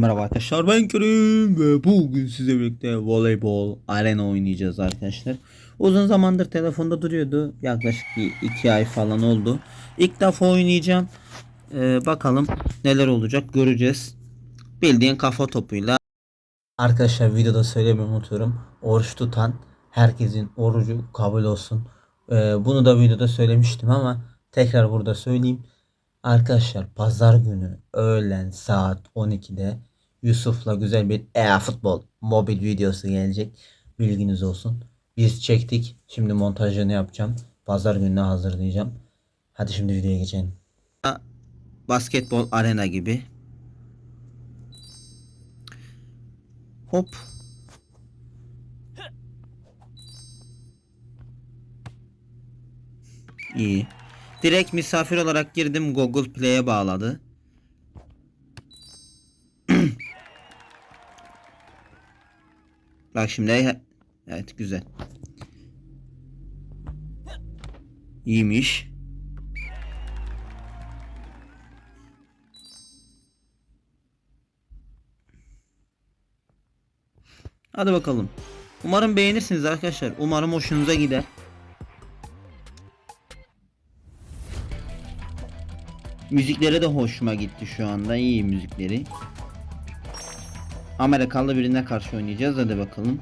Merhaba arkadaşlar ben Kerim ve bugün size birlikte voleybol arena oynayacağız arkadaşlar. Uzun zamandır telefonda duruyordu. Yaklaşık bir iki ay falan oldu. İlk defa oynayacağım. Ee, bakalım neler olacak göreceğiz. Bildiğin kafa topuyla. Arkadaşlar videoda söylemeyi unutuyorum. Oruç tutan herkesin orucu kabul olsun. Ee, bunu da videoda söylemiştim ama tekrar burada söyleyeyim. Arkadaşlar pazar günü öğlen saat 12'de Yusuf'la güzel bir e-futbol mobil videosu gelecek. Bilginiz olsun. Biz çektik. Şimdi montajını yapacağım. Pazar gününe hazırlayacağım. Hadi şimdi videoya geçelim. Basketbol arena gibi. Hop. İyi. Direkt misafir olarak girdim. Google Play'e bağladı. Bak şimdi evet güzel. İyiymiş. Hadi bakalım. Umarım beğenirsiniz arkadaşlar. Umarım hoşunuza gider. Müzikleri de hoşuma gitti şu anda. İyi müzikleri. Amerikalı birine karşı oynayacağız. Hadi bakalım.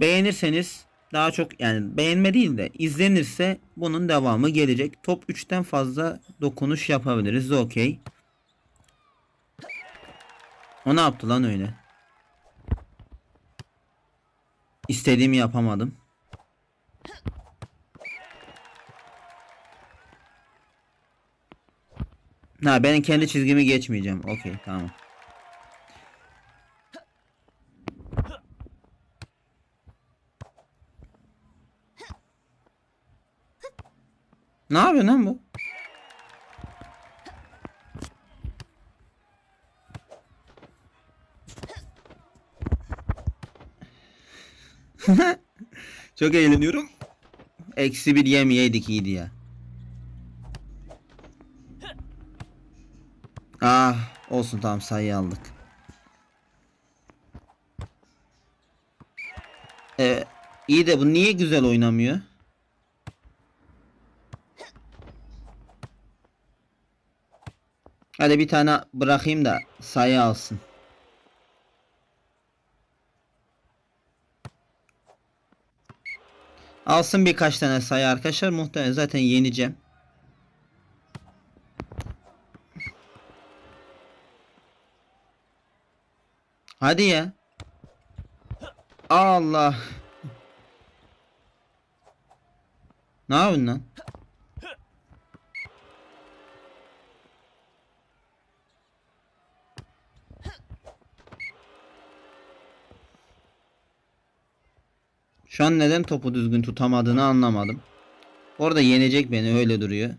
Beğenirseniz daha çok yani beğenme değil de izlenirse bunun devamı gelecek. Top 3'ten fazla dokunuş yapabiliriz. Okey. O ne yaptı lan öyle? İstediğimi yapamadım. Ha ben kendi çizgimi geçmeyeceğim. Okey tamam. Ne yapıyor lan bu? Çok eğleniyorum. Eksi bir yemeyeydik iyiydi ya. Ah olsun tamam sayı aldık. Ee, iyi de bu niye güzel oynamıyor? Hadi bir tane bırakayım da sayı alsın. Alsın birkaç tane sayı arkadaşlar. Muhtemelen zaten yeneceğim. Hadi ya. Allah. Ne yapıyorsun lan? Şu an neden topu düzgün tutamadığını anlamadım. Orada yenecek beni öyle duruyor.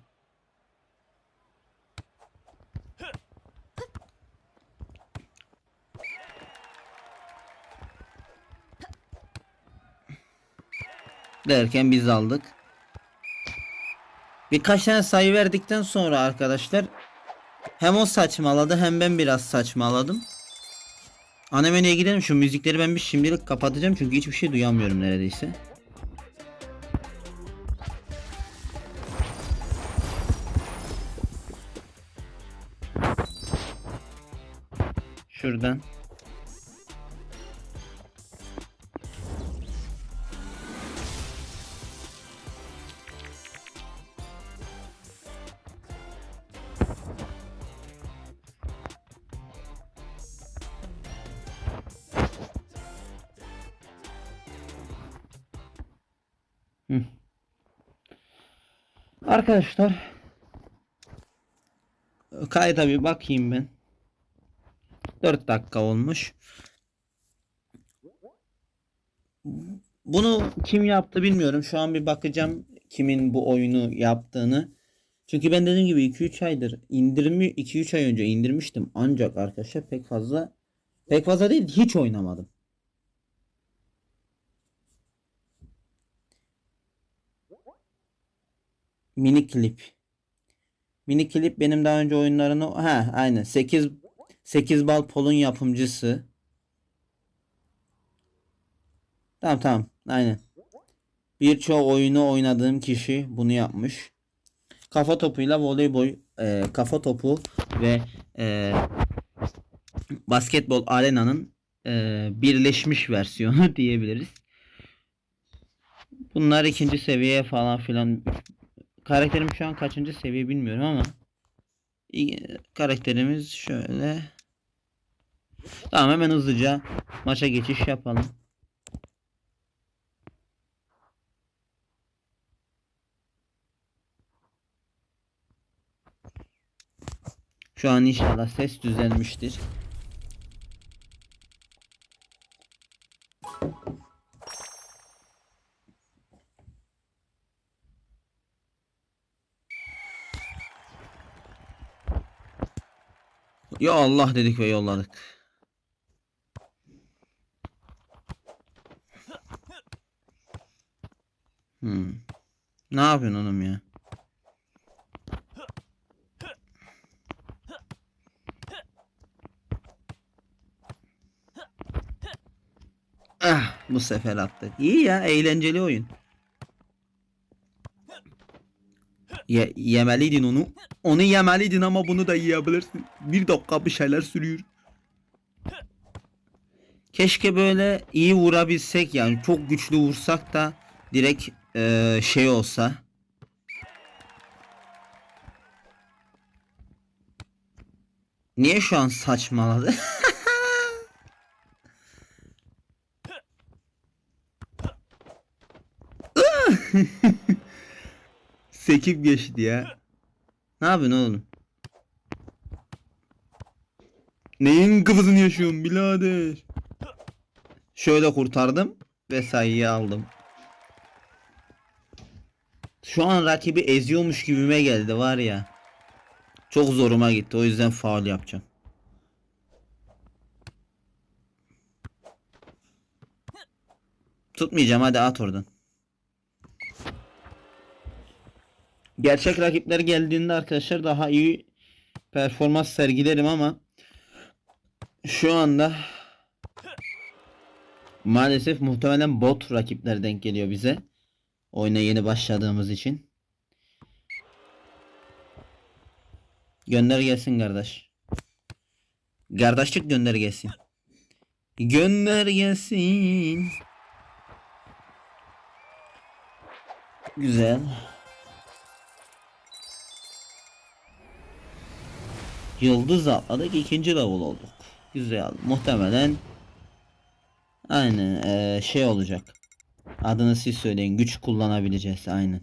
Derken biz aldık. Birkaç tane sayı verdikten sonra arkadaşlar hem o saçmaladı hem ben biraz saçmaladım. Ana menüye gidelim şu müzikleri ben bir şimdilik kapatacağım çünkü hiçbir şey duyamıyorum neredeyse. Şuradan. Arkadaşlar kayda bir bakayım ben. 4 dakika olmuş. Bunu kim yaptı bilmiyorum. Şu an bir bakacağım kimin bu oyunu yaptığını. Çünkü ben dediğim gibi 2-3 aydır indirimi 2-3 ay önce indirmiştim. Ancak arkadaşlar pek fazla pek fazla değil hiç oynamadım. Mini klip. Mini klip benim daha önce oyunlarını ha aynen 8 8 bal polun yapımcısı. Tamam tamam aynen. Birçok oyunu oynadığım kişi bunu yapmış. Kafa topuyla voleybol e, kafa topu ve e, basketbol arenanın e, birleşmiş versiyonu diyebiliriz. Bunlar ikinci seviye falan filan. Karakterim şu an kaçıncı seviye bilmiyorum ama karakterimiz şöyle. Tamam hemen hızlıca maça geçiş yapalım. Şu an inşallah ses düzelmiştir. Allah dedik ve yolladık. Hmm. Ne yapıyorsun oğlum ya? Ah, bu sefer attık. İyi ya, eğlenceli oyun. Ye yemeliydin onu. Onu yemeliydin ama bunu da yiyebilirsin. Bir dakika bir şeyler sürüyor. Keşke böyle iyi vurabilsek yani çok güçlü vursak da direkt eee, şey olsa. Niye şu an saçmaladı? Sekip geçti ya. Ne yapıyorsun oğlum? Neyin kafasını yaşıyorsun birader? Şöyle kurtardım ve sayıyı aldım. Şu an rakibi eziyormuş gibime geldi var ya. Çok zoruma gitti o yüzden faul yapacağım. Tutmayacağım hadi at oradan. Gerçek rakipler geldiğinde arkadaşlar daha iyi performans sergilerim ama şu anda maalesef muhtemelen bot rakipler denk geliyor bize. Oyuna yeni başladığımız için. Gönder gelsin kardeş. Kardeşlik gönder gelsin. Gönder gelsin. Güzel. Yıldız atladık ikinci level olduk. Güzel. Muhtemelen aynen eee, şey olacak. Adını siz söyleyin. Güç kullanabileceğiz aynen.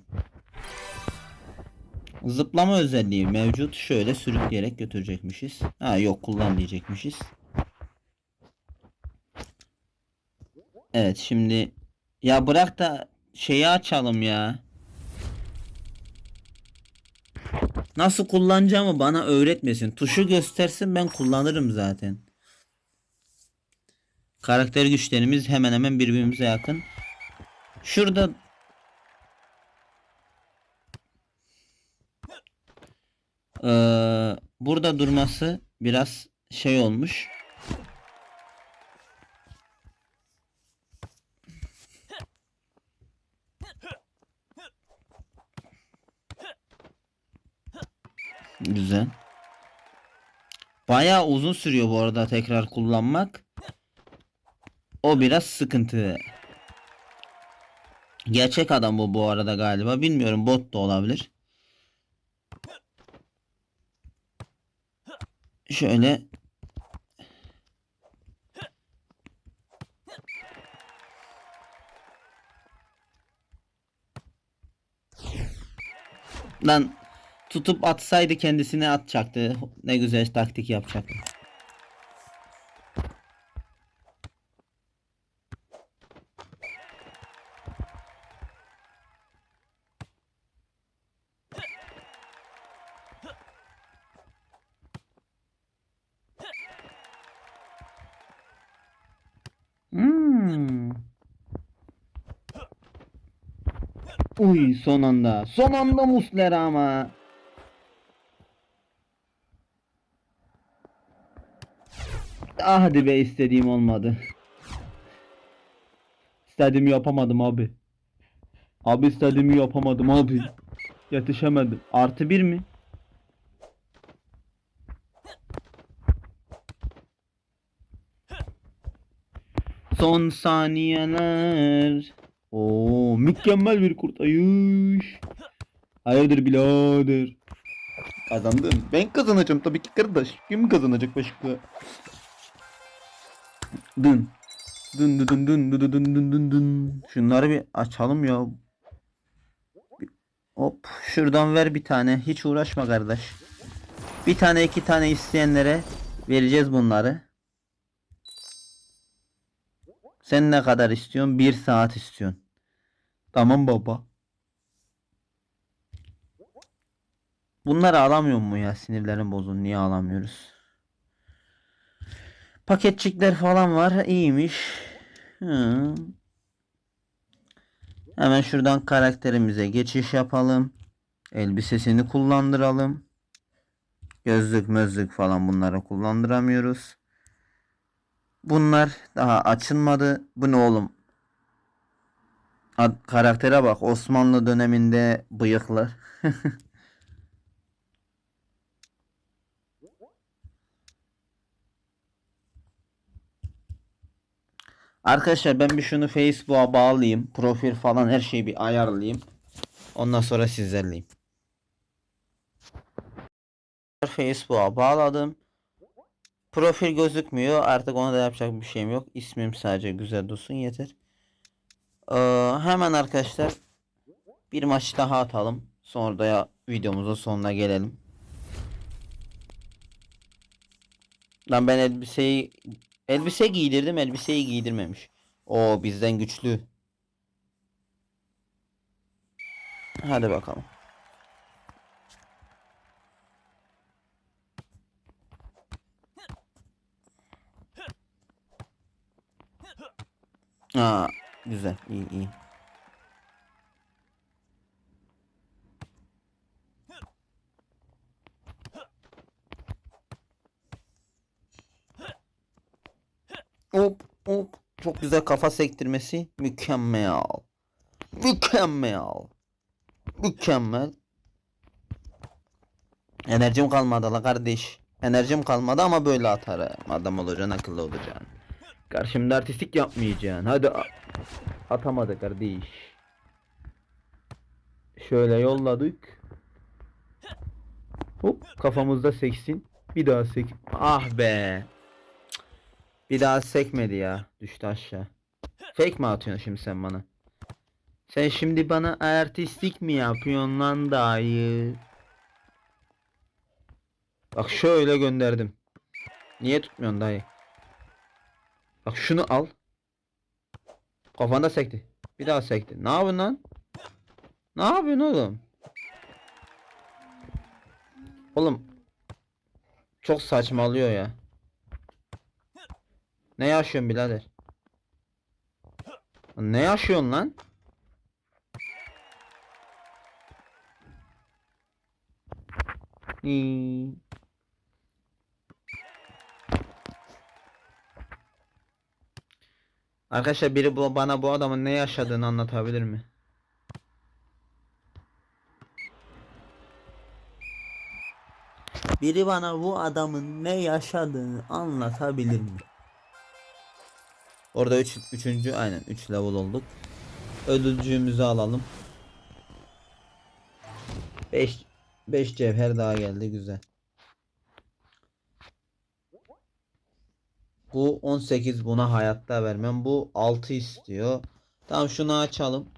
Zıplama özelliği mevcut. Şöyle sürükleyerek götürecekmişiz. Ha yok kullan diyecekmişiz. Evet şimdi ya bırak da şeyi açalım ya. Nasıl kullanacağımı bana öğretmesin. Tuşu göstersin ben kullanırım zaten. Karakter güçlerimiz hemen hemen birbirimize yakın. Şurada Eee, burada durması biraz şey olmuş. Güzel. Bayağı uzun sürüyor bu arada tekrar kullanmak. O biraz sıkıntı. Gerçek adam bu bu arada galiba. Bilmiyorum bot da olabilir. Şöyle Lan tutup atsaydı kendisine atacaktı. Ne güzel taktik yapacaktı. Hmm. Uy son anda. Son anda Muslera ama. Ah hadi be istediğim olmadı. İstediğimi yapamadım abi. Abi istediğimi yapamadım abi. Yetişemedim. Artı bir mi? Son saniyeler. Oo mükemmel bir kurtayış. Hayırdır birader? Kazandın. Ben kazanacağım tabii ki kardeş. Kim kazanacak başka? Dın. Dın dın dın dın dın dın dın dın dın. Şunları bir açalım ya. Hop şuradan ver bir tane. Hiç uğraşma kardeş. Bir tane iki tane isteyenlere vereceğiz bunları. Sen ne kadar istiyorsun? Bir saat istiyorsun. Tamam baba. Bunları alamıyor mu ya? Sinirlerim bozun. Niye alamıyoruz? Paketçikler falan var. İyiymiş. Hı. Hemen şuradan karakterimize geçiş yapalım. Elbisesini kullandıralım. Gözlük mözlük falan bunları kullandıramıyoruz. Bunlar daha açılmadı. Bu ne oğlum? Ad- karaktere bak. Osmanlı döneminde bıyıklı. Arkadaşlar ben bir şunu Facebook'a bağlayayım. Profil falan her şeyi bir ayarlayayım. Ondan sonra sizlerleyim. Facebook'a bağladım. Profil gözükmüyor. Artık ona da yapacak bir şeyim yok. İsmim sadece güzel dursun yeter. Ee, hemen arkadaşlar bir maç daha atalım. Sonra da ya videomuzun sonuna gelelim. Lan ben elbiseyi elbise giydirdim, elbiseyi giydirmemiş. O bizden güçlü. Hadi bakalım. Aa, güzel. iyi iyi. Hop hop. Çok güzel kafa sektirmesi. Mükemmel. Mükemmel. Mükemmel. Enerjim kalmadı la kardeş. Enerjim kalmadı ama böyle atarım. Adam olacaksın akıllı olacaksın. Karşımda artistik yapmayacaksın. Hadi atamadı kardeş. Şöyle yolladık. Hop kafamızda seksin. Bir daha sek. Ah be. Bir daha sekmedi ya. Düştü aşağı. Fake mi atıyorsun şimdi sen bana? Sen şimdi bana artistik mi yapıyorsun lan dayı? Bak şöyle gönderdim. Niye tutmuyorsun dayı? Bak şunu al. Kafanda sekti. Bir daha sekti. Ne yapıyorsun lan? Ne yapıyorsun oğlum? Oğlum. Çok saçmalıyor ya. Ne yaşıyorsun birader? Ne yaşıyorsun lan? Hmm. Arkadaşlar biri bu, bana bu adamın ne yaşadığını anlatabilir mi? Biri bana bu adamın ne yaşadığını anlatabilir mi? Orada 3 üç, üçüncü aynen 3 level olduk. Ödülcüğümüzü alalım. 5 5 cevher daha geldi güzel. Bu 18 buna hayatta vermem. Bu 6 istiyor. Tamam şunu açalım.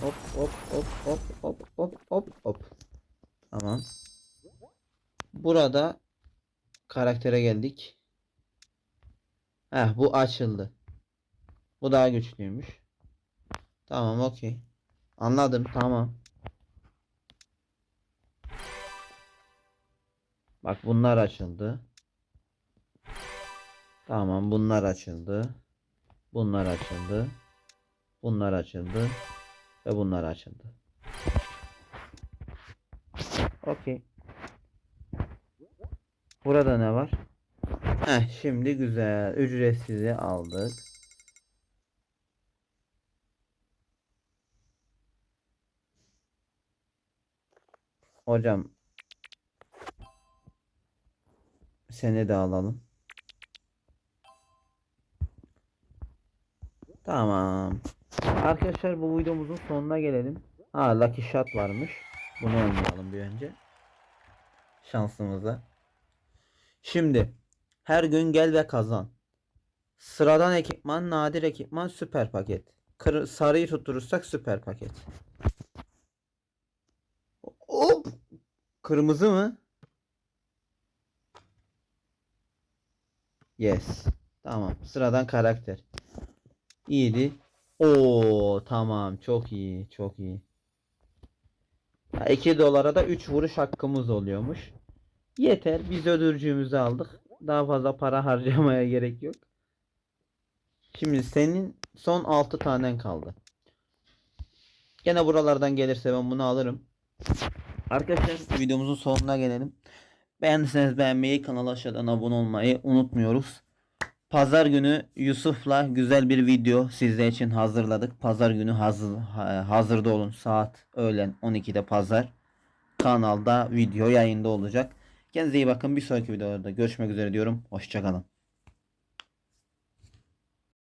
Hop hop hop hop hop hop hop hop. Tamam. Burada karaktere geldik. Heh bu açıldı. Bu daha güçlüymüş. Tamam okey. Anladım tamam. Bak bunlar açıldı. Tamam bunlar açıldı. Bunlar açıldı. Bunlar açıldı. Ve bunlar açıldı. Okey. Burada ne var? Heh, şimdi güzel. Ücretsizi aldık. Hocam seni de alalım. Tamam. Arkadaşlar bu videomuzun sonuna gelelim. Ha Lucky Shot varmış. Bunu oynayalım bir önce. Şansımıza. Şimdi her gün gel ve kazan. Sıradan ekipman, nadir ekipman, süper paket. Kır, sarıyı tutturursak süper paket. Hop! Kırmızı mı? Yes. Tamam. Sıradan karakter. İyiydi. Oo tamam. Çok iyi. Çok iyi. Ya 2 dolara da 3 vuruş hakkımız oluyormuş. Yeter. Biz ödülcüğümüzü aldık. Daha fazla para harcamaya gerek yok. Şimdi senin son 6 tanen kaldı. Gene buralardan gelirse ben bunu alırım. Arkadaşlar videomuzun sonuna gelelim. Beğendiyseniz beğenmeyi, kanala aşağıdan abone olmayı unutmuyoruz. Pazar günü Yusuf'la güzel bir video sizler için hazırladık. Pazar günü hazır, ha- hazırda olun. Saat öğlen 12'de pazar. Kanalda video yayında olacak. Kendinize iyi bakın. Bir sonraki videolarda görüşmek üzere diyorum. Hoşçakalın.